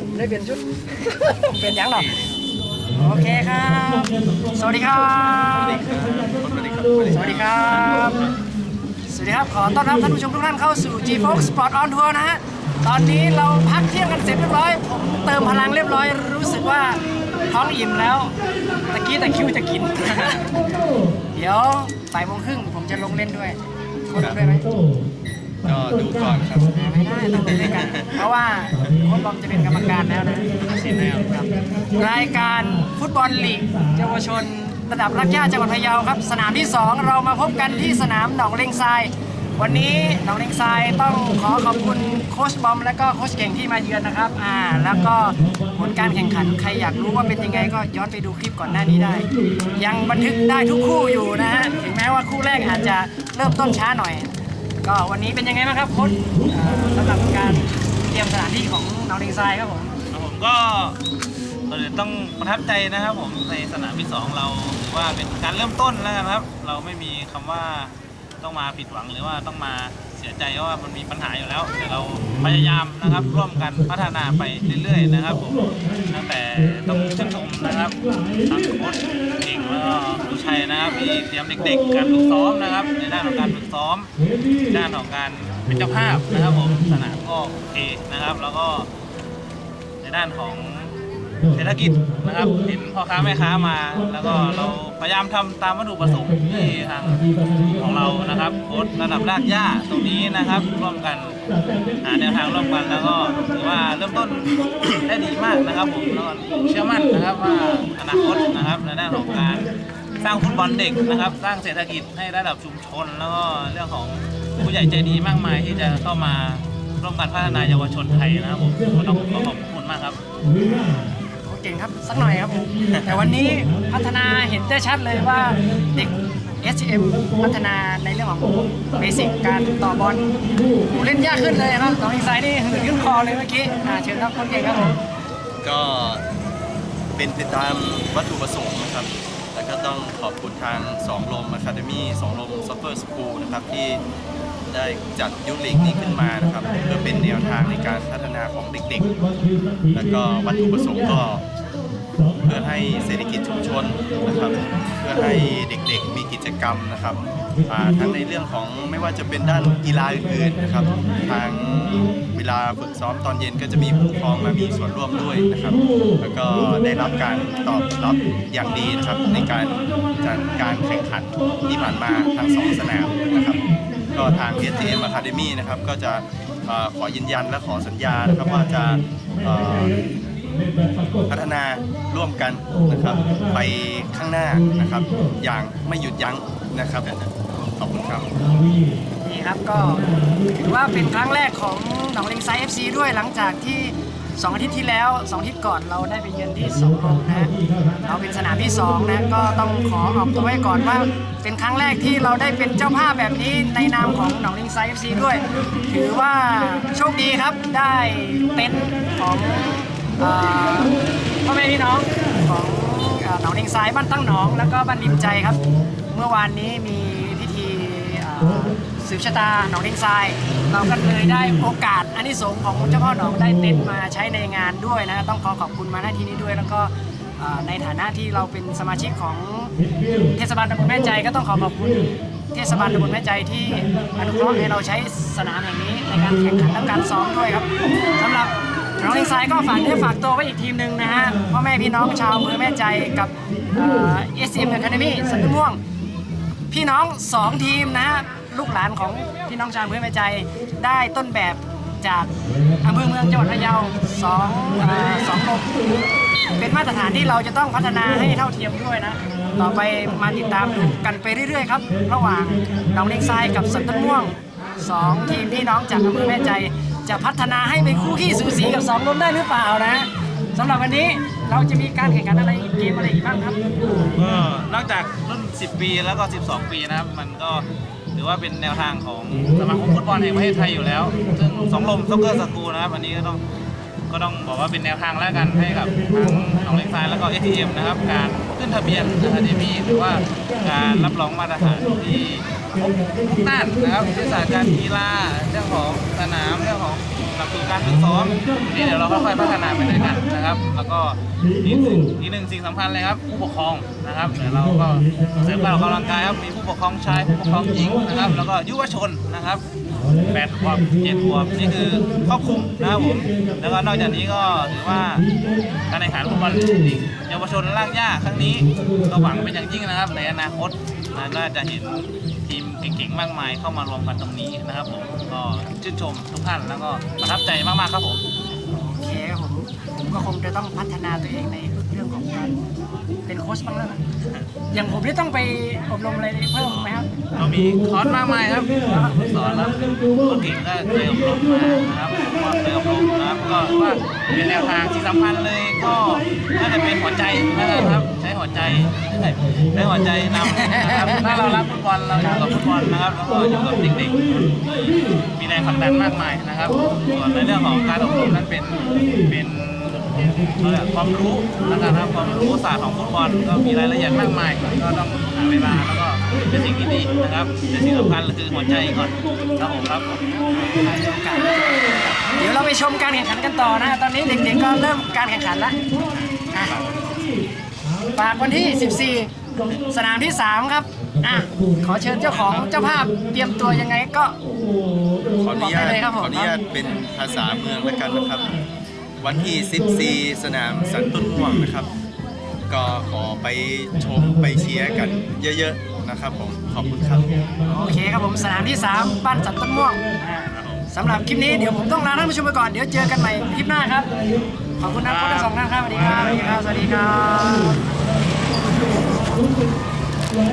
ผมได้เปลี่ยนชุด เปลี่ยนยังหรอโอเคครับ สวัสดีครับ สวัสดีครับ สวัสดีครับ ขอต้อนรับท่านผู้ชมทุกท่านเข้าสู่ G Fox Sport on Tour นะฮะ ตอนนี้เราพักเที่ยงกันเสร็จเรียบร้อย ผมเติมพลังเรียบร้อย รู้สึกว่าท้องอิ่มแล้ว ตะกี้ตะคิวจะกิน เดี๋ยวบ่ายโมงครึ่งผมจะลงเล่นด้วยคนลงด้วยไหม ก็ดูก่อนครับไม่ได้ต้องไปด้วยกัน เพราะว่าโค้ชบอมจะเป็นกรรมการแล้วนะสิแล้วครับ รายการฟุตบอลลีกเยาวชน ระดับรักย่าจังหวัดพะเยาครับ สนามที่ 2 เรามาพบกันที่สนามหนองเลงทราย วันนี้หนองเลงทรายต้องขอขอบคุณโค้ชบอม และก็โค้ชเก่งที่มาเยือนนะครับอ่าแล้วก็ผลการแข่งขันใครอยากรู้ว่าเป็นยังไงก็ย้อนไปดูคลิปก่อนหน้านี้ได้ ยังบันทึกได้ทุกคู่อยู่นะฮะถึงแม้ว่าคู่แรกอาจจะเริ่มต้นช้าหน่อย ก็วันนี้เป็นยังไงบ้างครับโค้ชเอ่อสำหรับการเตรียมสถานที่ของหนองดิงไซครับผม ครับผมก็ก่อนอื่นต้องประทับใจนะครับผมในสนามที่สองเราถือว่าเป็นการเริ่มต้นแล้วกันครับ เราไม่มีคำว่าต้องมาผิดหวังหรือว่าต้องมา สียใจเพราะว่ามันมีปัญหาอยู่แล้ว แต่เราพยายามนะครับร่วมกันพัฒนาไปเรื่อยๆนะครับผมตั้งแต่ต้องชื่นชมนะครับทางโค้ชเก่งแล้วก็ครูชัยนะครับที่เตรียมเด็กๆการฝึกซ้อมนะครับ ในด้านของการฝึกซ้อมในด้านของการเป็นเจ้าภาพนะครับผมสนามก็โอเคนะครับ แล้วก็ในด้านของ เศรษฐกิจนะครับ เห็นพ่อค้าแม่ค้ามา แล้วก็เราพยายามทำตามวัตถุประสงค์ที่ทางของเรานะครับโค้ชระดับรากหญ้าตรงนี้นะครับ ร่วมกันหาแนวทางร่วมกันแล้วก็ถือว่าเริ่มต้นได้ดีมากนะครับผมแล้วก็เชื่อมั่นนะครับว่าอนาคตนะครับในด้านของการสร้างฟุตบอลเด็กนะครับ สร้างเศรษฐกิจให้ระดับชุมชน แล้วก็เรื่องของผู้ใหญ่ใจดีมากมายที่จะเข้ามาร่วมกันพัฒนาเยาวชนไทยนะครับผมก็ต้องขอขอบคุณมากครับ เก่งครับสักหน่อยครับแต่วันนี้พัฒนาเห็นได้ชัดเลยว่าเด็ก S.M พัฒนาในเรื่องของเบสิกการต่อบอลผู้เล่นยากขึ้นเลยครับน้องอินไซด์นี่หืดขึ้นคอเลยเมื่อกี้อ่าเชิญครับคนเก่งครับผมก็เป็นไปตามวัตถุประสงค์นะครับ ต้องขอบคุณทางสองลมอะคาเดมี่สองลมซัฟเฟอร์สคูลนะครับที่ได้จัดยุลีกนี้ขึ้นมานะครับ เพื่อเป็นแนวทางในการพัฒนาของเด็กๆ แล้วก็วัตถุประสงค์ก็ เพื่อให้เศรษฐกิจชุมชนนะครับเพื่อให้เด็กๆมีกิจกรรมนะครับทั้งในเรื่องของไม่ว่าจะเป็นด้านกีฬาอื่นๆนะครับทางเวลาฝึกซ้อมตอนเย็นก็จะมีผู้ปกครองมามีส่วนร่วมด้วยนะครับ แล้วก็ได้รับการตอบรับอย่างดีนะครับในการจัดการแข่งขันที่ผ่านมาทั้งสองสนามนะครับก็ทาง STM Academy นะครับก็จะขอยืนยันและขอสัญญานะครับว่าจะ พัฒนาร่วมกันนะครับ ไปข้างหน้านะครับ อย่างไม่หยุดยั้งนะครับขอบคุณครับนี่ครับก็ถือว่าเป็นครั้งแรกของหนองเลงไซด์ FC ด้วยหลังจากที่2องอาทิตย์ที่แล้ว2องอาทิตย์ก่อนเราได้ไปเยือนที่สองลมนะเราเป็นสนามที่2นะก็ต้องขอออกตัวไว้ก่อนว่า เป็นครั้งแรกที่เราได้เป็นเจ้าภาพแบบนี้ในนามของหนองเลงไซด์ FC ด้วย ถือว่าโชคดีครับได้เต็นท์ของ อ่อพ่อแม่พี่น้องของอ่อหนองเลงไซด์บ้านตั้งหนอง แล้วก็บ้านริมใจครับ เมื่อวานนี้มีพิธีอ่อสืบชะตาหนองเลงทราย เราก็เลยได้โอกาสอันนี้สงส์ของเจ้าพ่อหนองได้เต็นท์มาใช้ในงานด้วยนะต้องขอขอบคุณมาณที่นี้ด้วยแล้วก็อ่อในฐานะที่เราเป็นสมาชิกของ เทศบาลตำบลแม่ใจก็ต้องขอขอบคุณเทศบาลตำบลแม่ใจที่อนุเคราะห์ให้เราใช้สนามแห่งนี้ในการแข่งขันและการซ้อมด้วยครับสำหรับ นองเลงทรายก็ฝากเนื้อฝากตัวไว้อีกทีมหนึ่งนะฮะพ่อแม่พี่น้องชาวอำเภอแม่ใจกับเอ่อ SM Academy สันติม่วง พี่น้อง2ทีมนะฮะลูกหลานของพี่น้องชาวอำเภอแม่ใจได้ต้นแบบจากอำเภอเมืองจังหวัดพะเยาสองเอ่อสองลมเป็นมาตรฐานที่เราจะต้องพัฒนาให้เท่าเทียมด้วยนะ ต่อไปมาติดตามดูกันไปเรื่อยๆครับ ระหว่างหนองเลงทรายกับสันต้นม่วงสองทีมพี่น้องจากอำเภอแม่ใจ จะพัฒนาให้เป็นคู่ขี้สูสีกับสองลมได้หรือเปล่านะสำหรับวันนี้เราจะมีการแข่งขันอะไรเกมอะไรอีกบ้างครับ ก็นอกจากรุ่น 10 ปีแล้วก็ 12 ปีนะครับ มันก็ถือว่าเป็นแนวทางของสมาคมฟุตบอลแห่งประเทศไทยอยู่แล้ว ซึ่งสองลมซ็อกเกอร์สกูนะครับ อันนี้ก็ต้องก็ต้องบอกว่าเป็นแนวทางแล้วกันให้กับทั้งหนองเลงทรายแล้วก็ ATM นะครับ การขึ้นทะเบียนอะคาเดมี่หรือว่าการรับรองมาตรฐานที่ ด้านนะครับที่ศาสตร์การกีฬาเรื่องของสนามเรื่องของ หลักสู่การฝึกซ้อมนี่เดี๋ยวเราค่อยๆพัฒนาไปด้วยกันนะครับ แล้วก็อีกหนึ่งอีกหนึ่งสิ่งสำคัญเลยครับผู้ปกครองนะครับเดี๋ยวเราก็เสริมการออกกำลังกายครับมีผู้ปกครองชายผู้ปกครองหญิงนะครับ แล้วก็ยุวชนนะครับแปดขวบเจ็ดขวบนี่คือครอบคลุมนะครับผมแล้วก็นอกจากนี้ก็ถือว่าการแข่งขันฟุตบอลลีกเยาวชนล่างหญ้าครั้งนี้ก็หวังเป็นอย่างยิ่งนะครับ ในอนาคตนะน่าจะเห็นทีมเก่งๆมากมายเข้ามารวมกันตรงนี้นะครับผมก็ชื่นชมทุกท่านแล้วก็ประทับใจมากๆครับผมโอเคครับผมผมก็คงจะต้องพัฒนาตัวเองในเรื่องของการเป็นโค้ชบ้างแล้วนะอย่างผมนี่ต้องไปอบรมอะไรเพิ่มไหมครับ เรามีคอร์สมากมายครับสอนแล้วคนเก่งก็เคยอบรมมานะครับก็เคยอบรมนะครับก็ว่าเป็นแนวทางที่สำคัญเลยก็น่าจะเป็นหัวใจนะครับใช้ หัวใจใช้หัวใจนำนะครับถ้าเรารักฟุตบอลเราอยู่กับฟุตบอลนะครับแล้วก็อยู่กับเด็กๆ มีแรงผลักดันมากมายนะครับ ส่วนในเรื่องของการอบรมนั้นเป็นเป็นความรู้นะครับความรู้ศาสตร์ของฟุตบอลก็มีรายละเอียดมากมายก็ต้องหาเวลาแล้วก็เป็นสิ่งที่ดีนะครับแต่สิ่งสำคัญคือหัวใจก่อนครับผมครับเดี๋ยวเราไปชมการแข่งขันกันต่อนะ ตอนนี้เด็กๆก็เริ่มการแข่งขันแล้วอะ ฝากวันที่ 14 สนามที่ 3 ครับอะขอเชิญเจ้าของเจ้าภาพเตรียมตัวยังไงก็ขออนุญาบอกได้ตเลยครับผมขออนุญาตเป็นภาษาเมืองแล้วกันนะครับ วันที่ 14 สนามสันต้นม่วงนะครับ ก็ขอไปชมไปเชียร์กันเยอะๆนะครับผมขอบคุณครับโอเคครับผมสนามที่ 3 บ้านสันต้นม่วงอ่าสำหรับคลิปนี้เดี๋ยวผมต้องลาท่านผู้ชมไปก่อนเดี๋ยวเจอกันใหม่คลิปหน้าครับ ขอบคุณนะโค้ชทั้งสองท่านครับสวัสดีครับสวัสดีครับ